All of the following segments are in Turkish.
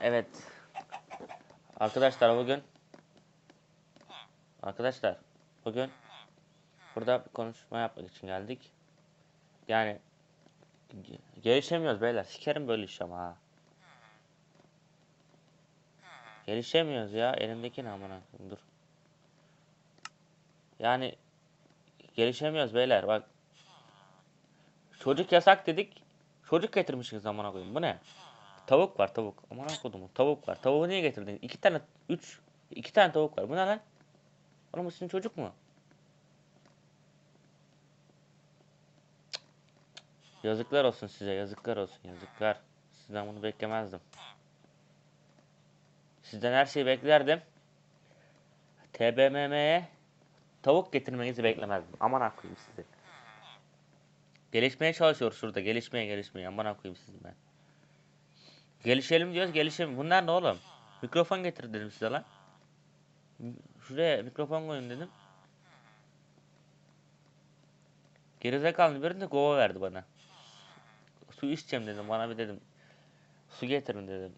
Evet. Arkadaşlar bugün Arkadaşlar bugün burada bir konuşma yapmak için geldik. Yani ge- gelişemiyoruz beyler. Sikerim böyle iş ama. Gelişemiyoruz ya. Elimdeki ne amına dur. Yani gelişemiyoruz beyler bak. Çocuk yasak dedik. Çocuk getirmişsiniz amına koyayım. Bu ne? Tavuk var tavuk. Aman kodumu. Tavuk var. Tavuğu niye getirdin? İki tane, üç, iki tane tavuk var. Bu ne lan? Oğlum bu sizin çocuk mu? Yazıklar olsun size. Yazıklar olsun. Yazıklar. Sizden bunu beklemezdim. Sizden her şeyi beklerdim. TBMM'ye tavuk getirmenizi beklemezdim. Aman koyayım sizi. Gelişmeye çalışıyoruz şurada. Gelişmeye gelişmeye. Aman koyayım sizi ben. Gelişelim diyoruz gelişelim. Bunlar ne oğlum? Mikrofon getir dedim size lan. Şuraya mikrofon koyun dedim. Gerizekalı birinde kova verdi bana. Su içeceğim dedim. Bana bir dedim. Su getirin dedim.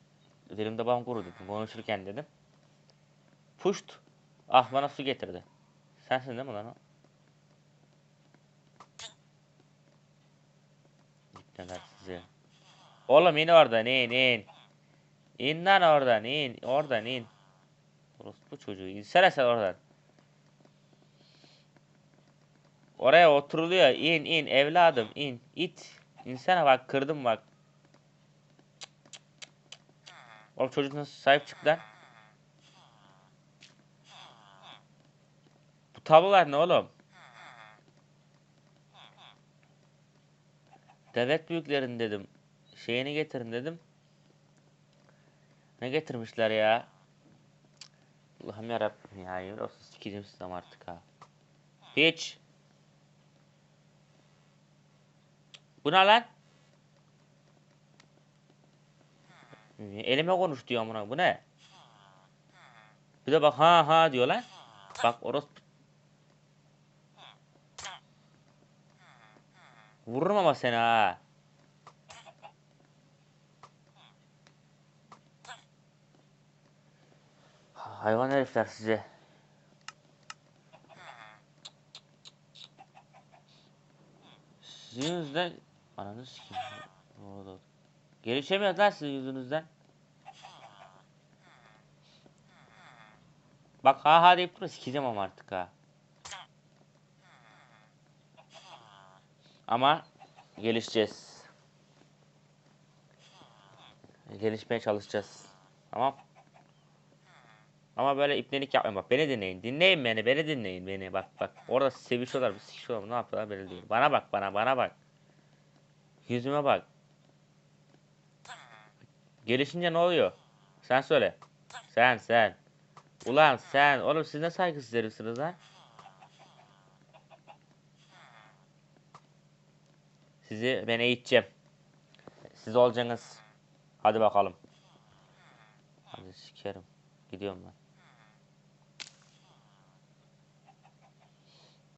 Dilimde bam kuru dedim. Konuşurken dedim. Puşt. Ah bana su getirdi. Sensin değil mi lan o? Gittiler size. Oğlum in oradan in in. İn lan oradan in. Oradan in. Orospu çocuğu. İnsene sen oradan. Oraya oturuluyor. İn in evladım in. İt. İnsene bak kırdım bak. Oğlum çocuk nasıl sahip çık lan. Bu tablolar ne oğlum? Devlet büyüklerin dedim. Şeyini getirin dedim. Ne getirmişler ya? Allah'ım yarabbim ya. Yemin olsun sikeceğim sizden artık ha. Hiç. Bu ne lan? Elime konuş diyor amına. Bu ne? Bir de bak ha ha diyor lan. Bak orospu. Vururum ama seni ha. Hayvan herifler size. Sizin yüzünden... Ananı oldu? Gelişemiyoruz lan sizin yüzünüzden. Bak ha ha deyip durma sikeceğim ama artık ha. Ama gelişeceğiz. Gelişmeye çalışacağız. Tamam. Ama böyle ipnelik yapmayın bak beni dinleyin. Dinleyin beni beni dinleyin beni bak bak. Orada sevişiyorlar sikişiyorlar ne yapıyorlar belli değil. Bana bak bana bana bak. Yüzüme bak. Gelişince ne oluyor? Sen söyle. Sen sen. Ulan sen oğlum siz ne saygısız herifsiniz lan? Sizi ben eğiteceğim. Siz olacaksınız. Hadi bakalım. Hadi sikerim. Gidiyorum ben.